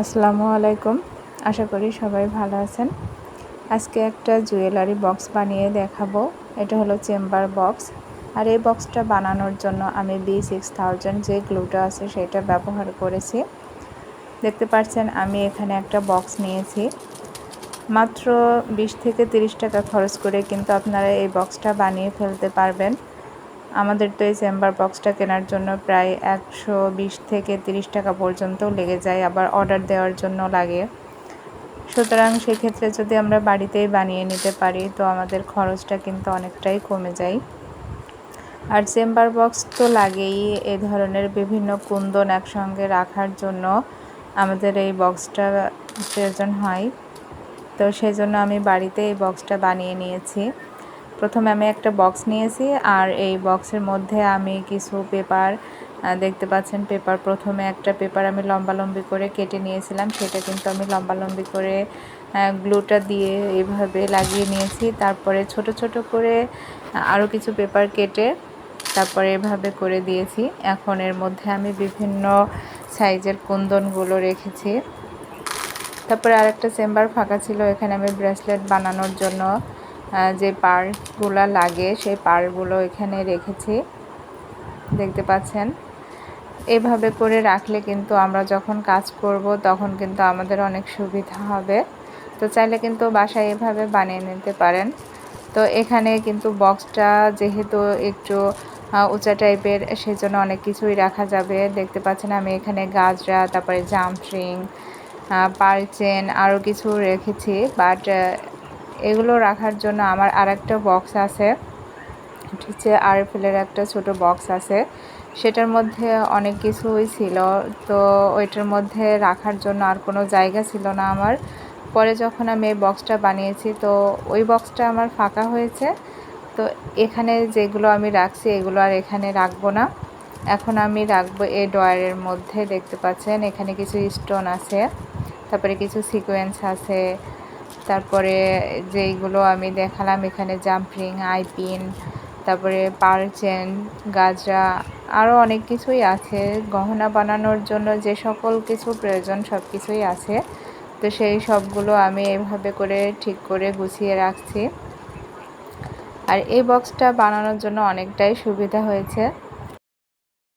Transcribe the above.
আসসালামু আলাইকুম। আশা করি সবাই ভালো আছেন। আজকে একটা জুয়েলারি বক্স বানিয়ে দেখাবো। এটা হলো চেম্বার বক্স। আর এই বক্সটা বানানোর জন্য আমি বি সিক্স থাউজেন্ড যে গ্লুটা আছে সেটা ব্যবহার করেছি। দেখতে পাচ্ছেন, আমি এখানে একটা বক্স নিয়েছি। মাত্র বিশ থেকে তিরিশ টাকা খরচ করে কিন্তু আপনারা এই বক্সটা বানিয়ে ফেলতে পারবেন। আমাদের তো এই চেম্বার বক্সটা কেনার জন্য প্রায় একশো বিশ থেকে তিরিশ টাকা পর্যন্ত লেগে যায়, আবার অর্ডার দেওয়ার জন্য লাগে। সুতরাং সেক্ষেত্রে যদি আমরা বাড়িতেই বানিয়ে নিতে পারি, তো আমাদের খরচটা কিন্তু অনেকটাই কমে যায়। আর চেম্বার বক্স তো লাগেই এ ধরনের বিভিন্ন কুন্দন একসঙ্গে রাখার জন্য আমাদের এই বক্সটা প্রয়োজন হয়। তো সেজন্য আমি বাড়িতে এই বক্সটা বানিয়ে নিয়েছি। প্রথমে আমি একটা বক্স নিয়েছি আর এই বক্সের মধ্যে আমি কিছু পেপার দেখতে পাচ্ছেন পেপার প্রথমে একটা পেপার আমি লম্বালম্বি করে কেটে নিয়েছিলাম। সেটা কিন্তু আমি লম্বালম্বি করে গ্লুটা দিয়ে এভাবে লাগিয়ে নিয়েছি। তারপরে ছোট ছোট করে আরও কিছু পেপার কেটে তারপরে এভাবে করে দিয়েছি। এখন এর মধ্যে আমি বিভিন্ন সাইজের কুন্দনগুলো রেখেছি। তারপরে আরেকটা চেম্বার ফাঁকা ছিল। এখানে আমি ব্রেসলেট বানানোর জন্য যে পার্টগুলো লাগে, সেই পার্টগুলো এখানে রেখেছি। দেখতে পাচ্ছেন? এভাবে করে রাখলে কিন্তু আমরা যখন কাজ করব, তখন কিন্তু আমাদের অনেক সুবিধা হবে। তো চাইলে কিন্তু বাসায় এভাবে বানিয়ে নিতে পারেন। তো এখানে কিন্তু বক্সটা যেহেতু একটু উঁচা টাইপের, সেজন্য অনেক কিছুই রাখা যাবে। দেখতে পাচ্ছেন আমি এখানে গাজরা, তারপরে জামফ্রিং পাল চেন আরও কিছু রেখেছি। বাট এগুলো রাখার জন্য আমার আর একটা বক্স আছে। হচ্ছে আরএফএলের একটা ছোট বক্স আছে। সেটার মধ্যে অনেক কিছুই ছিল। তো ওইটার মধ্যে রাখার জন্য আর কোনো জায়গা ছিল না আমার। পরে যখন আমি এই বক্সটা বানিয়েছি, তো ওই বক্সটা আমার ফাঁকা হয়েছে। তো এখানে যেগুলো আমি রাখছি, এগুলো আর এখানে রাখব না। এখন আমি রাখব এই ডয়ারের মধ্যে, দেখতে পাচ্ছেন? এখানে কিছু স্টোন আছে, তারপরে কিছু সিকোয়েন্স আছে তারপরে যেইগুলো আমি দেখালাম, এখানে জাম্পিং আইপিন, তারপরে পার চেন গাজরা আরও অনেক কিছুই আছে। গহনা বানানোর জন্য যে সকল কিছু প্রয়োজন সব কিছুই আছে। তো সেই সবগুলো আমি এভাবে করে ঠিক করে গুছিয়ে রাখছি। আর এই বক্সটা বানানোর জন্য অনেকটাই সুবিধা হয়েছে।